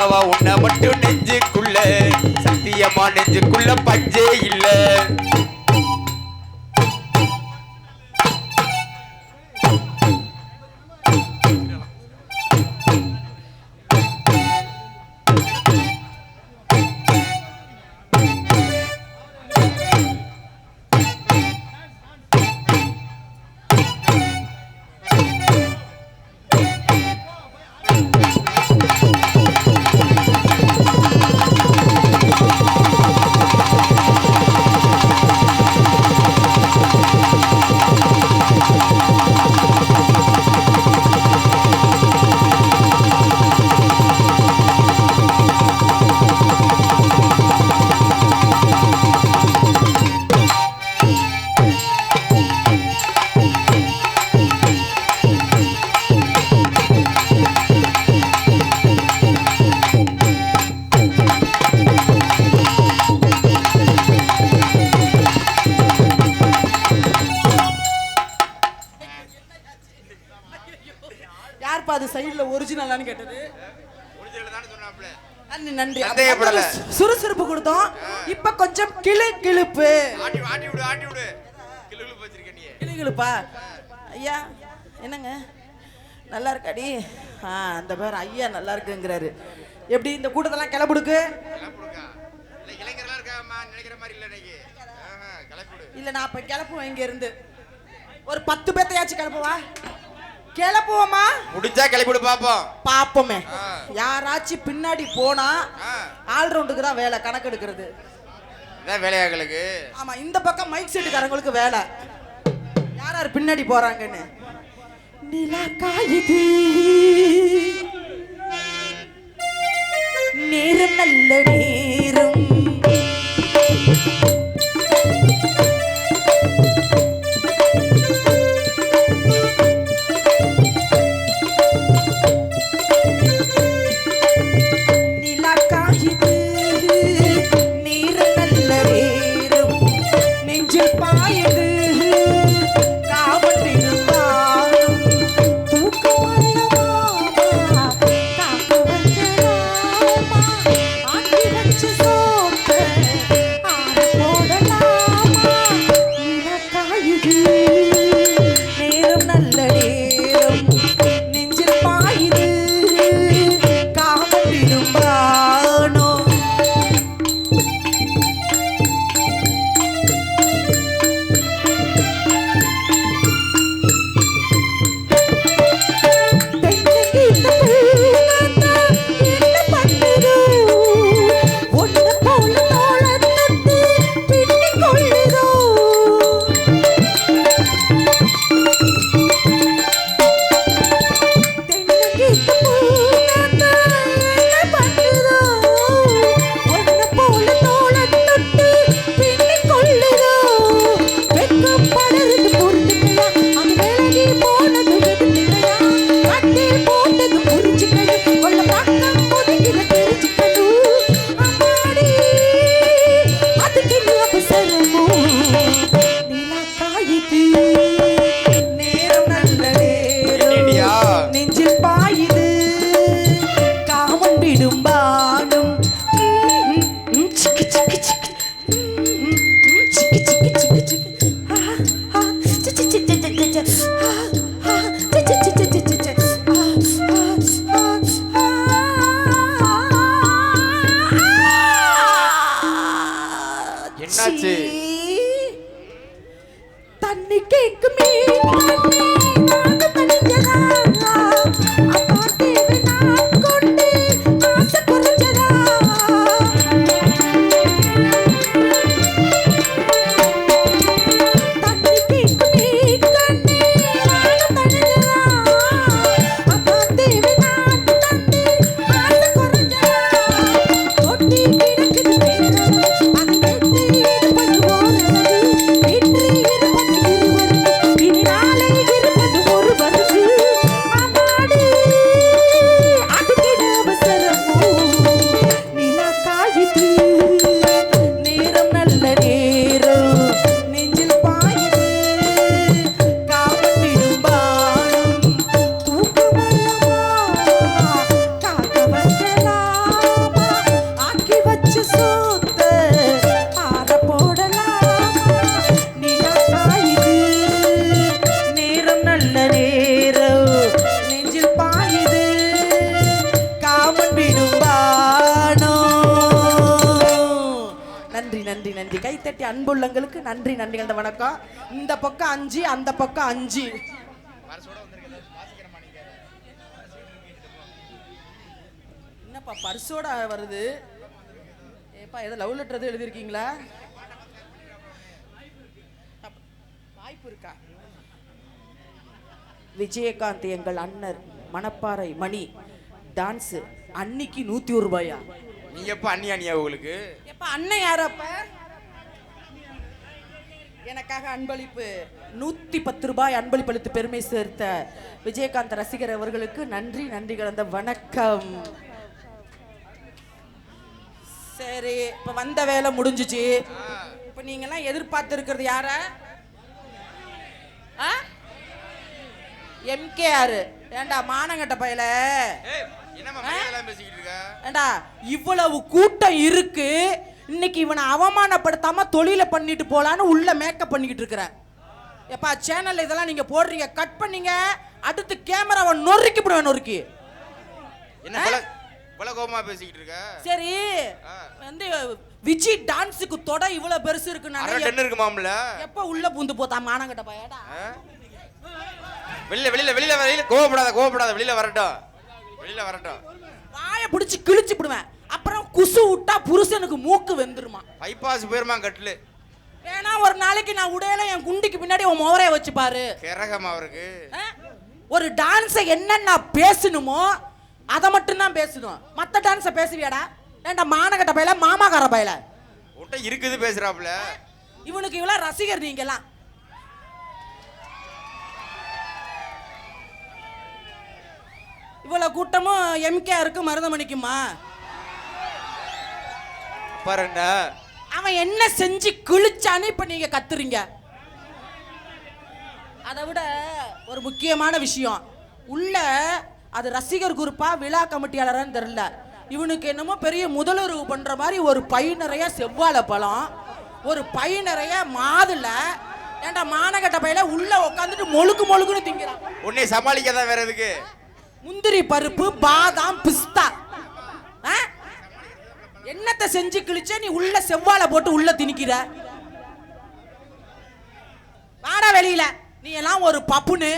சொல்லவா உன்னை மட்டும் நெஞ்சுக்குள்ள? சத்தியமா நெஞ்சுக்குள்ள பஞ்சே இல்லை. சைடுல ஒரிஜினலான்னு கேட்டது. நன்றி. அப்ப சுறுசுறுப்பு கொடுத்தோம். இப்ப கொஞ்சம் கிளு கிளுப்பு. கிளு கிளுப்பா ஐயா என்னங்க? நல்லா இருக்காடி? ஆ அந்த பேர் ஐயா நல்லா இருக்குங்கிறாரு. எப்படி இந்த கூட்டத்தெல்லாம் கிளப்புடுக்கு? இல்ல இளைஞர்களா இருக்காமா நினைக்கிற மாதிரி இல்ல இன்னைக்கு. ஆஹா, கிளப்பிடு. இல்ல நான் இப்ப கிளப்புவேன் இங்க இருந்து ஒரு பத்து பேர்த்தையாச்சும் கிளப்புவா? கிளப்புவோமா? முடிஞ்சா கிளப்பிடு பாப்போம். பாப்போமே. யாராச்சும் பின்னாடி போனா ஆ, ஆல்ரவுண்டுக்கு தான் வேலை கணக்கு எடுக்கிறது. இதான் வேலையாங்களுக்கு ஆமா இந்த பக்கம் மைக் செட்டுக்காரங்களுக்கு வேலை. யார் யார் பின்னாடி போறாங்கன்னு? நிலா காயுது. நேரம் நல்ல நேரம். That's it. Hey, please. அன்புள்ளங்களுக்கு நன்றி நன்றி அந்த வணக்கம். இந்த பக்கம் அஞ்சு அந்த பக்கம் அஞ்சு. என்னப்பா பர்ஸோட வருது? ஏப்பா ஏதோ லவ் லெட்டர் எதுவும் எழுதியிருக்கீங்களா? வாய்ப்பு இருக்கா? விஜயகாந்த் எங்கள் அண்ணர் மணப்பாறை மணி டான்ஸ் அன்னிக்கு நூத்தி ஒரு ரூபாயா? நீங்க எப்ப அண்ணி அண்ணியா உங்களுக்கு? எப்ப அண்ணன் யாரு அப்ப? எனக்காக அன்பளிப்பு. நூத்தி பத்து ரூபாய் அன்பளிப்பு அளித்து பெருமை சேர்த்த விஜயகாந்த் ரசிகர் அவர்களுக்கு நன்றி நன்றி கலந்த வணக்கம். சரி இப்ப வந்த வேலை முடிஞ்சுச்சு. இப்ப நீங்க எல்லாம் எதிர்பார்த்து இருக்கிறது யார எம்கேஆர் ஏண்டா மானங்கட்ட பயல? ஏண்டா இவ்வளவு கூட்டம் இருக்கு. இன்னைக்கு இவனை அவமானப்படுத்தாம தொழில பண்ணிட்டு போலான்னு உள்ள மேக்கப் பண்ணிக்கிட்டு இருக்கிற. எப்பா சேனல்ல இதெல்லாம் நீங்க போடுறீங்க கட் பண்ணீங்க அடுத்து கேமராவை நொறுக்கி விடுவேன் நொறுக்கி. என்ன கோபமா பேசிக்கிட்டு இருக்க? சரி. வந்து விஜி டான்ஸுக்கு தொட இவ்வளவு பெருசு இருக்கு அரை நான் டன் இருக்குமாம்ல எப்ப உள்ள பூந்து போத்தா மானங்கட்ட பயடா? வெளியில வெளியில வெளியில வெளியில கோவப்படாத கோவப்படாத வெளியில வரட்டும். வெளியில வரட்டும். வாயை பிடிச்சி கிழிச்சு விடுவேன் குசு விட்டா புருஷனுக்கு மூக்கு வெந்துருமா? பைபாஸ் போயிருமா கட்டிலு? வேணா ஒரு நாளைக்கு நான் உடையில என் குண்டிக்கு பின்னாடி உன் முகரைய வச்சு பாரு. கிறகமா அவருக்கு? ஒரு டான்ஸை என்னென்ன பேசணுமோ அதை மட்டும்தான் பேசணும். மற்ற டான்ஸை பேசுவியாடா? ஏண்டா மானகட்ட பயல மாமாக்கார பயல? உன்ட்ட இருக்குது பேசுறாப்புல. இவனுக்கு இவ்வளோ ரசிகர் நீங்கெல்லாம். இவ்வளோ கூட்டமும் எம்கேஆருக்கு மருதமணிக்குமா? பாருங்க. அவன் என்ன செஞ்சு கிழிச்சான்னு இப்ப நீங்க கத்துறீங்க? அதை விட ஒரு முக்கியமான விஷயம். உள்ள அது ரசிகர் குரூப்பா விழா கமிட்டியாளரான்னு தெரியல. இவனுக்கு என்னமோ பெரிய முதலுறவு பண்ற மாதிரி ஒரு பை நிறைய செவ்வாழை பழம் ஒரு பை நிறைய மாதுள ஏன்டா மானகட்ட பையில உள்ள உட்காந்துட்டு மொழுக்கு மொழுக்குன்னு திங்கிறான். உன்னை சமாளிக்க தான் வேற எதுக்கு? முந்திரி பருப்பு பாதாம் பிஸ்தா? என்னத்தை செஞ்சு கிழிச்ச நீ உள்ள செவ்வாழை போட்டு உள்ள திணிக்கிற? வாடா வெளியில. நீ எல்லாம் ஒரு பப்புனு.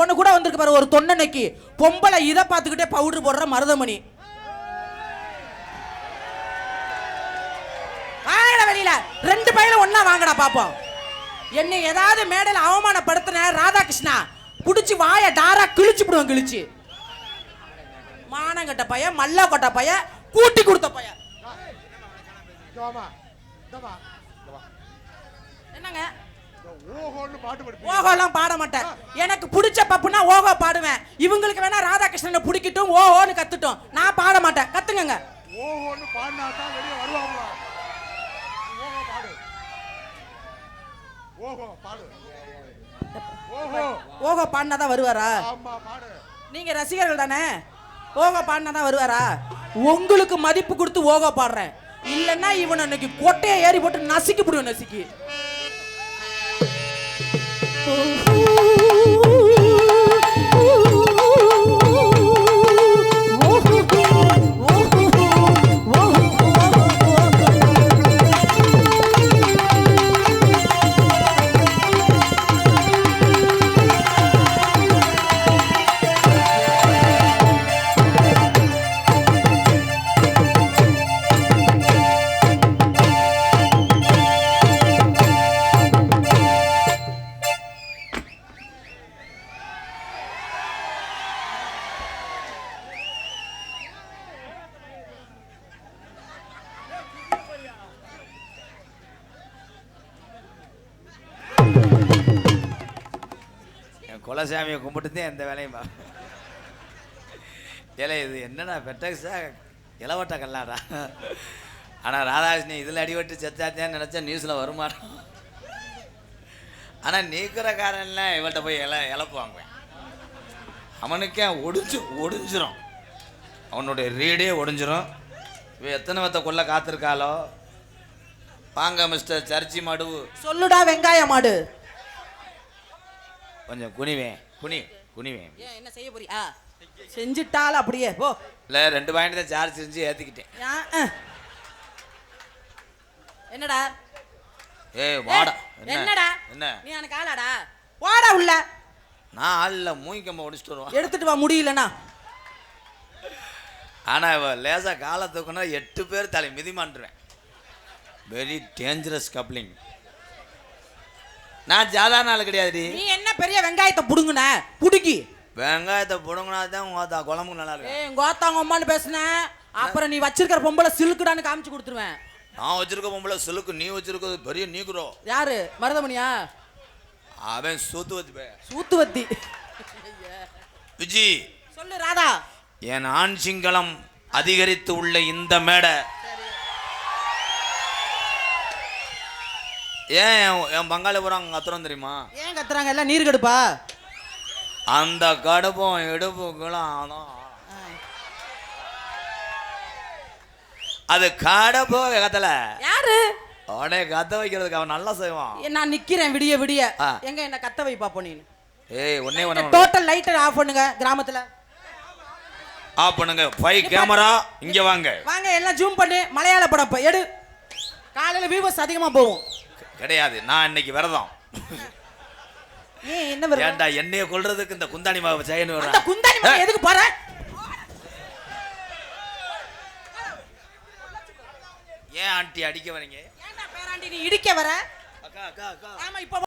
ஒன்னு கூட வந்திருக்கு பாரு ஒரு தொண்டனைக்கு பொம்பளை இதை பார்த்துக்கிட்டே பவுடர் போடுற மருதமணி. வாங்கடா வெளியில. ரெண்டு பையில ஒன்னா வாங்கடா பாப்போம். என்னை ஏதாவது மேடையில் அவமானப்படுத்தின ராதாகிருஷ்ணா பிடிச்சி வாய டாரா கிழிச்சு விடுவோம் கிழிச்சு. மானங்கட்ட பையன் மல்ல கொட்ட பையன் கூட்டி கொடுத்த பையன். ஜோமா இந்தமா என்னங்க? ஓஹோன்னு பாட்டு ஓஹோலாம் பாட மாட்டேன். எனக்கு பிடிச்ச பப்புனா ஓஹோ பாடுவேன். இவங்களுக்கு வேணா ராதாகிருஷ்ணனை பிடிக்கட்டும் ஓஹோன்னு கத்துட்டும். நான் பாட மாட்டேன். கத்துங்கங்க. ஓஹோன்னு பாடினா தான் வெளியே வருவாங்களா? ஓஹோ பாடு. ஓஹோ பாடு. ஓஹோ. ஓஹோ பாடினா தான் வருவாரா? ஆமா பாடு. நீங்க ரசிகர்கள் தானே? ஓகோ பாடினா தான் வருவாரா? உங்களுக்கு மதிப்பு கொடுத்து ஓகோ பாடுறேன். இல்லைன்னா இவன் அன்னைக்கு கொட்டையை ஏறி போட்டு நசுக்கி போடுவேன் நசுக்கி. குலசாமியை குலசாமியை கும்பிட்டுதான் எந்த வேலையும் பா ஏலே இது என்னடா பெட்டக்ஸா இளவட்ட கல்லாடா. ஆனால் ராதாகிருஷ்ணன் இதில் அடிபட்டு செத்தாத்தேன்னு நினச்சா நியூஸில் வருமானம் ஆனால் நீக்கிறக்காரன்லாம் இவள்கிட்ட போய் இல இழப்பு வாங்குவேன் அவனுக்கே ஒடிஞ்சு ஒடிஞ்சிரும். அவனுடைய ரீடே ஒடிஞ்சிரும். இவன் எத்தனை வத்த கொள்ள காத்திருக்காளோ? வாங்க மிஸ்டர் சர்ச்சி மாடு. சொல்லுடா வெங்காய மாடு. கொஞ்சம் குனிவேன் குனி குனிவேன் ஏன் என்ன செய்ய போறியா செஞ்சுட்டால அப்படியே போ. இல்லை ரெண்டு பாயிண்ட் தான் சார்ஜ் செஞ்சு ஏற்றிக்கிட்டேன் ஏன், அஹ். என்னடா? ஏய் வாடா. ஏய், என்னடா? என்ன? நீ எனக்கு ஆளாடா? வாடா உள்ள. நான் ஆள்ல மூய்க்கம்ப ஒடிச்சிட்டு வருவான். எடுத்துட்டு வா முடியலனா. ஆனா இவ லேசா காலை தூக்குனா எட்டு பேர் தலை மிதிமாண்டுருவேன் வெரி டேஞ்சரஸ் கப்ளிங் நான் சாதாரண ஆள் கிடையாதுடி. நீ என்ன பெரிய வெங்காயத்தை புடுங்குன? புடுங்கி. வெங்காயத்தை புடுங்கினா தான் உங்க குழம்புக்கு நல்லா இருக்கும் ஏய் கோத்தாங்க அம்மான்னு பேசுன? அப்புறம் நீ வச்சிருக்கிற பொம்பளை சிலுக்குடான்னு காமிச்சு கொடுத்துருவேன். நான் வச்சிருக்க பொம்பளை சிலுக்கு நீ வச்சிருக்கிறது பெரிய நீக்குறோ. யாரு? மருதமணியா? அவன் சூத்து வச்சு பே சூத்துவத்தி. விஜி சொல்லு ராதா. என் ஆண் சிங்களம் அதிகரித்து உள்ள இந்த மேடை ஏன் என்- என் பங்காளி பூரா அங்கே கத்துறோம் தெரியுமா? ஏன் கத்துறாங்க? எல்லாம் நீர் கெடுப்பா? அந்த கடுப்பும் இடுப்புகளும் ஆனும் அது கடப்போ கத்தல. யாரு? அவனே கத்த வைக்கிறதுக்கு அவன் நல்லா செய்வான். ஏ, நான் நிக்கிறேன் விடிய விடிய. ஆ. எங்க என்ன கத்த வை பாப்போம் நீ ஏய் ஒன்னே ஒன்று டோட்டல் லைட்டர் ஆஃப் பண்ணுங்க கிராமத்துல. ஆஃப் பண்ணுங்க. ஃபைவ் கேமரா இங்க வாங்க. வாங்க எல்லாம் ஜூம் பண்ணு. மலையாள படம் இப்ப எடு. காலையில வியூவர்ஸ் அதிகமா போகும் கிடையாது. நான் இன்னைக்கு விரதம். ஏன்டா என்னைய கொல்றதுக்கு இந்த குந்தாணி மாவு செய்யணும் அந்த குந்தாணி மகன் எதுக்கு போற? ஏன் ஆண்டி அடிக்க வரீங்க? ஏன்டா பேராண்டி நீ இடிக்க வர? அக்கா அக்கா அக்கா. ஆமா இப்ப